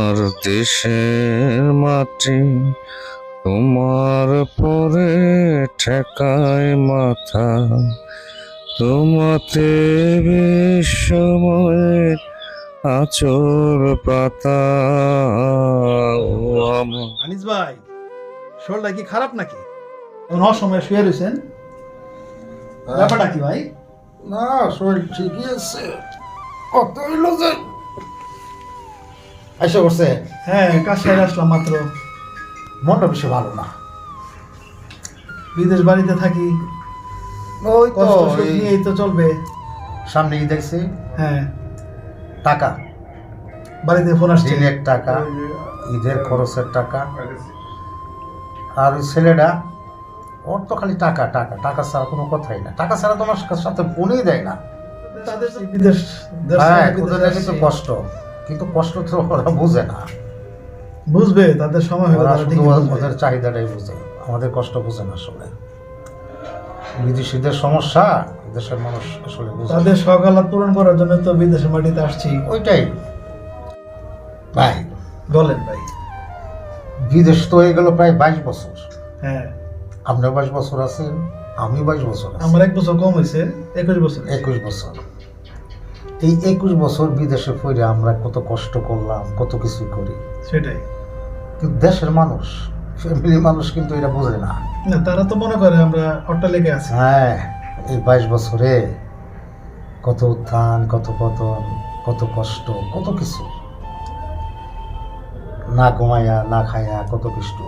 আমার দেশের মাটি তোমার পরে ঠেকায় মাথা তোমাতে বিশ্বময়ের আচর পাতা আনিস ভাই শরীরটা কি খারাপ নাকি? অসময়ে শুয়ে রয়েছেন? ব্যাপারটা কি ভাই? না শরীর ঠিকই আছে। কত হইল যে এসে করছে হ্যাঁ কাজ সেরে আসলাম মাত্র। মনটা বেশি ভালো না। বিদেশ বাড়িতে থাকি। ওই তো কষ্ট সুখ এই নিয়েই তো চলবে। সামনে ঈদ দেখছি। হ্যাঁ। টাকা। বাড়িতে ফোন আসছে। ঋণের টাকা ঈদের খরচের টাকা। আর ওই ছেলেটা ওর তো খালি টাকা টাকা। টাকা ছাড়া কোনো কথাই না। টাকা ছাড়া তোমার সাথে ফোনই দেয় না। তাদের বিদেশ হ্যাঁ থেকে বিদেশে ওদের কিন্তু আসছে। কষ্ট। কিন্তু কষ্ট তো ওরা বুঝে না। বুঝবে তাদের সময় ওরা শুধু ওদের- চাহিদাটাই বুঝে। আমাদের কষ্ট বুঝে না আসলে বিদেশিদের সমস্যা দেশের মানুষ আসলে তাদের সকালাত পূরণ করার জন্য তো বিদেশের মাটিতে আসছি ওইটাই। ভাই। বলেন ভাই। বিদেশ তো হয়ে গেল প্রায় বাইশ বছর। হ্যাঁ। আপনার বাইশ বছর আছেন আমি বাইশ বছর আমার এক বছর কম হয়েছে একুশ বছর একুশ বছর। এই একুশ বছর বিদেশে ফিরে আমরা কত কষ্ট করলাম কত কিছু করি। সেটাই। কিন্তু দেশের মানুষ ফ্যামিলি মানুষ কিন্তু এটা বোঝে না। না তারা তো মনে করে আমরা অট্টালিকে আছি। হ্যাঁ এই বাইশ বছরে কত উত্থান কত পতন কত কষ্ট কত কিছু। না ঘুমাইয়া না খাইয়া কত কষ্ট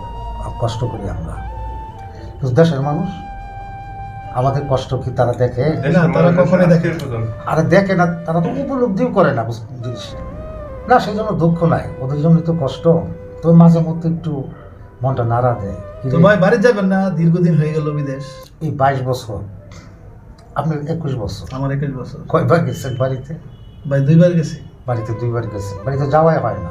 কষ্ট করি আমরা। কিন্তু দেশের মানুষ আমাদের কষ্ট কি তারা দেখে। আর দেখে না তারা তো উপলব্ধিও করে না বুঝ- জিনিস। না সেই জন্য দুঃখ নাই। ওদের জন্য তো কষ্ট। তো মাঝে মধ্যে একটু মনটা নাড়া দেয়। তো ভাই বাড়ি যাবেন না? দীর্ঘদিন হয়ে গেল বিদেশ। এই বাইশ বছর। আপনার একুশ বছর। আমার একুশ বছর। কয়বার গেছেন বাড়িতে? ভাই দুইবার গেছি। বাড়িতে দুইবার গেছেন। বাড়িতে যাওয়াই হয় না।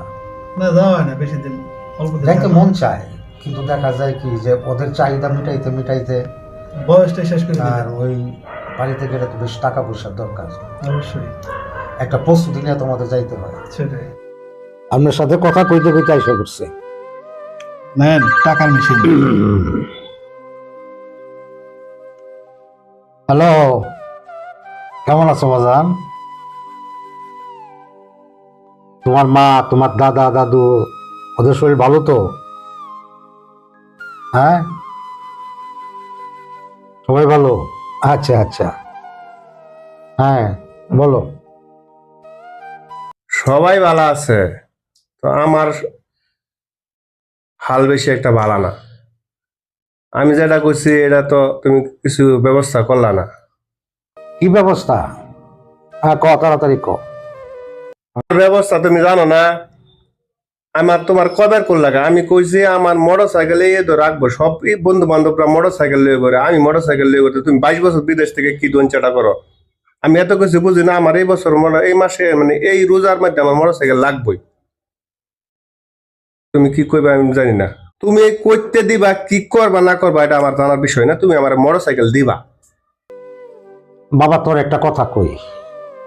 না যাওয়া হয় না বেশি দিন। অল্প দেখতে মন চায়। কিন্তু দেখা যায় কি যে ওদের চাহিদা মিটাইতে মিটাইতে বয়সটা শেষ করে আর ওই বাড়িতে গেলে তো বেশ টাকা পয়সার দরকার। অবশ্যই। একটা প্রস্তুতি নিয়ে তোমাদের যাইতে হয়। সেটাই। আপনার সাথে কথা কইতে কইতে আইসা করছে নেন টাকার মেশিন হ্যালো কেমন আছো বাজান? তোমার মা তোমার দাদা দাদু ওদের শরীর ভালো তো? হ্যাঁ? সবাই ভালো? আচ্ছা আচ্ছা। হ্যাঁ বলো। সবাই ভালো আছে। তো আমার হাল বেশি একটা ভালো না। আমি যেটা করছি এটা তো তুমি কিছু ব্যবস্থা করলা না। কি ব্যবস্থা? হ্যাঁ ক তাড়াতাড়ি ক। ব্যবস্থা তুমি জানো না? আমার তোমার কবের কোল লাগা? আমি কইছি আমার মোটর সাইকেলে এ তো রাখব সব বন্ধু বান্ধবরা মোটর সাইকেল লিয়ে করে আমি মোটর সাইকেল লিয়ে করতে তুমি বাইশ বছর বিদেশ থেকে কি দোন চাটা করো? আমি এত কিছু বুঝি না আমার এই বছর এই মাসে মানে এই রোজার মধ্যে আমার মোটর সাইকেল লাগবেই। তুমি কি করবে আমি জানি না। তুমি করতে দিবা কি করবা না করবা এটা আমার জানার বিষয় না তুমি আমার মোটর সাইকেল দিবা। বাবা তোর একটা কথা কই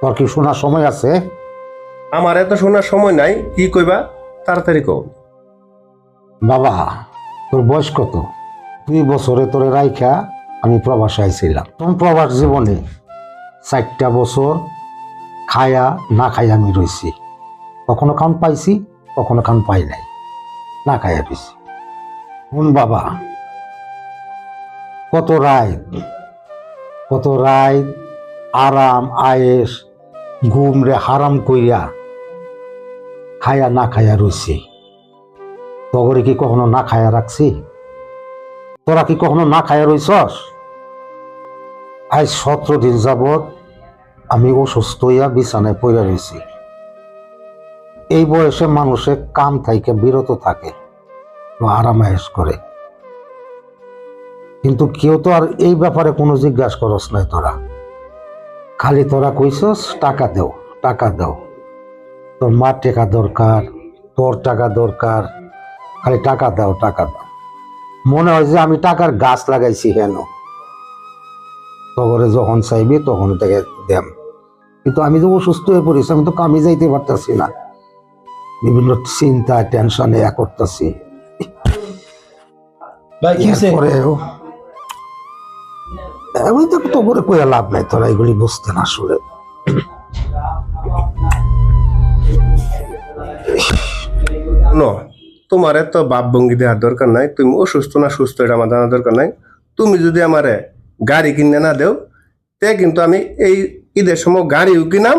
তোর কি শোনার সময় আছে? আমার এত শোনার সময় নাই কি কইবা? তাড়াতাড়ি কও। বাবা, তোর বয়স কত? দুই বছরে তোরে রাইখা আমি প্রবাসে আইছিলাম। তোর প্রবাস জীবনে চারটা বছর খায়া না খাইয়া আমি রইছি। কখনো খান পাইছি, কখনো খান পাই নাই। না খাইয়া রইছি। শুন বাবা, কত রায় কত রায় আরাম আয়েস ঘুম রে হারাম কইরা খায়া না খাইয়া রইছি। তগরে কি কখনো না খায়া রাখছি? তোরা কি কখনো না খায়া রইছস? আজ সতেরো দিন যাবৎ আমি অসুস্থ হইয়া বিছানায় পড়ে রয়েছি এই বয়সে মানুষে কাম থাইকে বিরত থাকে বা আরামায়েশ করে। কিন্তু কেউ তো আর এই ব্যাপারে কোনো জিজ্ঞাসা করস নাই তোরা। খালি তোরা কইছস, টাকা দেও, টাকা দাও। তোর মার টাকা দরকার তোর টাকা দরকার খালি টাকা দাও টাকা দাও। মনে হয় যে আমি টাকার গাছ লাগাইছি হেন। তগরে যখন চাইবি তখন থেকে দেম। কিন্তু আমি তো অসুস্থ হয়ে পড়েছি আমি তো কামে যাইতে পারতেছি না। বিভিন্ন চিন্তা টেনশনে ইয়া করতেছি। তো করে কইয়া লাভ নাই তোরা এগুলি বুঝতে না আসলে ন তোমার এত বাপ ভঙ্গি দেওয়ার দরকার নাই। তুমি অসুস্থ না সুস্থ, এটা আমার জানার দরকার নাই। তুমি যদি আমারে গাড়ি কিনে না দেও, তে কিন্তু আমি এই ঈদের সময় গাড়িও কিনাম,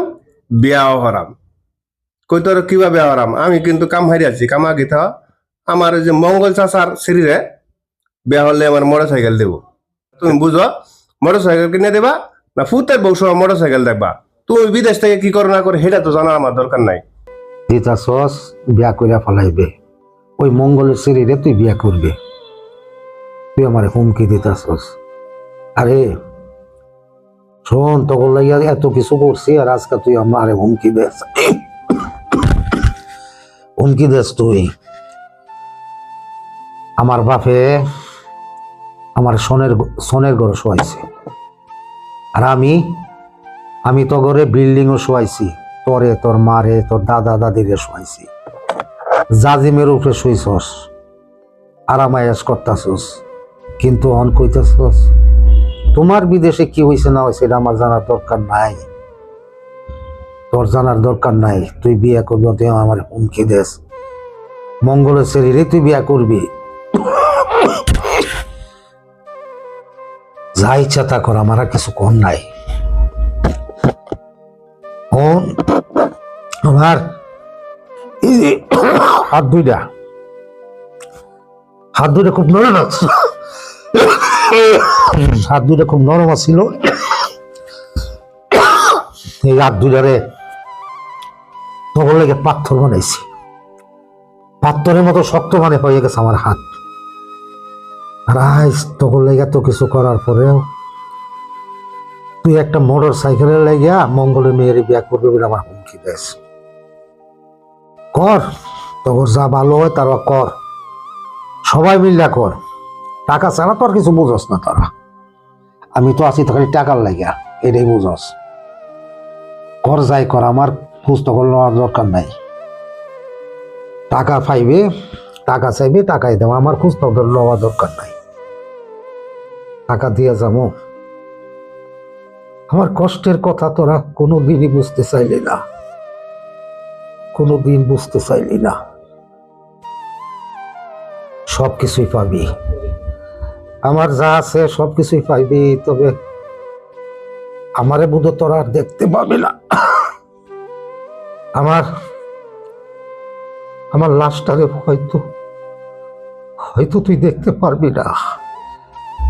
বিয়াও হরাম। কই তোর কীভাবে হরাম? আমি কিন্তু কাম হারি আছি কামা গিতা আমার যে মঙ্গল চাষার শরীরে বিয়া হলে আমার মোটর সাইকেল দেবো। তুমি বুঝো মোটর সাইকেল কিনে দেবা না ফুতের বউ মোটর সাইকেল দেখবা? তুমি বিদেশ থেকে কি করো না করে, সেটা তো জানা আমার দরকার নাই। দিতা সস বিয়া কইরা ফলাইবে। ওই মঙ্গলের শরীরে তুই বিয়া করবে। তুই আমার হুমকি দিতা সস। আরে, শোন তখন লাইয়া এত কিছু করছি আর আজকে তুই আমার হুমকি দেস। হুমকি দেস তুই। আমার বাপে আমার সোনের সোনের ঘর শোয়াইছে। আর আমি আমি তো ঘরে বিল্ডিংও শোয়াইছি। তোরে, তোর মারে, তোর দাদা দাদিরে শোয়াইছি। জাজিমের উপরে শুইছস আরামায়াস করতাছস, কিন্তু অন কইতাছস, তোমার বিদেশে কি হয়েছে না হয়েছে এটা আমার জানার দরকার নাই। তোর জানার দরকার নাই, তুই বিয়ে করবি তুই আমার হুমকি দেশ মঙ্গলের শরীরে তুই বিয়ে করবি। যা ইচ্ছা তা কর, আমার কিছু কর নাই। ফোন আমার এই যে হাত দুইটা। হাত দুইটা খুব নরম আছে। হাত দুইটা খুব নরম ছিল এই হাত দুইটারে তখন লেগে পাথর বানাইছি। পাথরের মতো শক্ত মানে হয়ে গেছে আমার হাত। আর আইস তখন লেগে তো কিছু করার পরেও তুই একটা মোটর সাইকেলে লাগিয়া মঙ্গলের মেয়ের বিয়া করবে বলে আমার হুমকি দেস কর, তোর যা ভালো হয় তারা কর। সবাই মিল্লা কর। টাকা ছাড়া তোর কিছু বুঝস না তারা। আমি তো আছি তো খালি টাকার লাগিয়া, এটাই বুঝস। কর যাই কর, আমার খোঁজ তখন নেওয়ার দরকার নাই। টাকা পাইবে, টাকা চাইবে, টাকাই দেবো, আমার খোঁজ তখন নেওয়া দরকার নাই। টাকা দিয়ে যাব। আমার কষ্টের কথা তোরা কোনো দিনই বুঝতে চাইলি না। কোনো দিন বুঝতে চাইলি না। সব কিছুই পাবি। আমার যা আছে সব কিছুই পাইবি, তবে আমারে বোধ তোরা আর দেখতে পাবি না। আমার আমার লাশটারে হয়তো হয়তো তুই দেখতে পারবি না।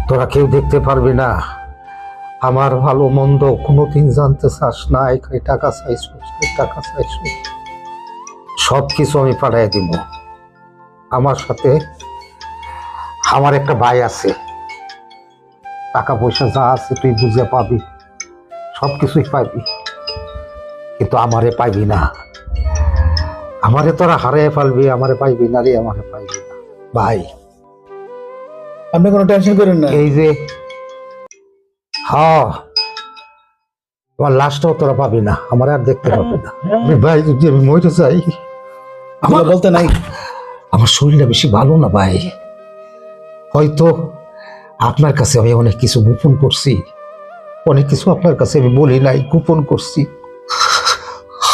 তোরা কেউ দেখতে পারবি না। আমার ভালো মন্দ কোনোদিন জানতে চাস না, এখানে টাকা চাইছো টাকা চাইছো? সব কিছু আমি পাঠাই দিব। আমার সাথে আমার একটা ভাই আছে। টাকা পয়সা যা আছে তুই বুঝে পাবি। সব কিছুই পাবি। কিন্তু আমারে পাইবি না। আমারে তোরা হারিয়ে ফেলবি আমারে পাইবি না রে আমারে পাইবি না। ভাই। আপনি কোনো টেনশন করেন না। এই যে হ্যাঁ তোমার লাশটাও তোরা পাবি না। আমার আর দেখতে পাবি না। ভাই যদি আমি মরে যাই আমার বলতে নাই। আমার শরীরটা বেশি ভালো না ভাই। হয়তো আপনার কাছে আমি অনেক কিছু গোপন করছি। অনেক কিছু আপনার কাছে আমি বলি নাই, গোপন করছি।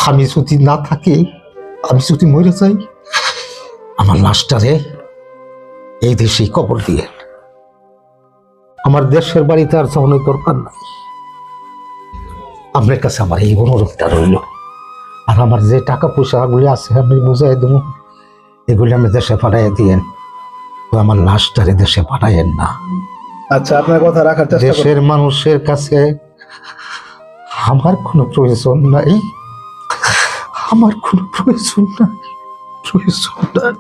আমি যদি না থাকি, আমি যদি মরে যাই, আমার লাশটারে এই দেশেই কবর দিয়ে। আমার দেশের বাড়িতে আর যাওয়ানোর দরকার নাই। আপনার কাছে আমার এই অনুরোধটা রইল। আর আমার যে টাকা পয়সাগুলি আছে আমি বুঝাই দেবো। এগুলি আমি দেশে পাঠাইয়া দিয়েন। তো আমার লাশটারে দেশে পাঠাইয়েন না। আচ্ছা আপনার কথা রাখার চেষ্টা দেশের মানুষের কাছে আমার কোনো প্রয়োজন নাই। আমার কোনো প্রয়োজন নাই। প্রয়োজন নাই।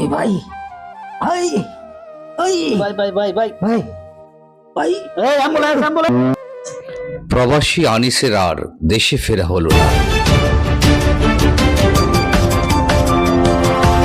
এই ভাই ভাই ভাই ভাই ভাই ভাই ভাই। ভাই ভাই এই অ্যাম্বুলেন্স অ্যাম্বুলেন্স। প্রবাসী আনিসের আর দেশে ফেরা হলো না।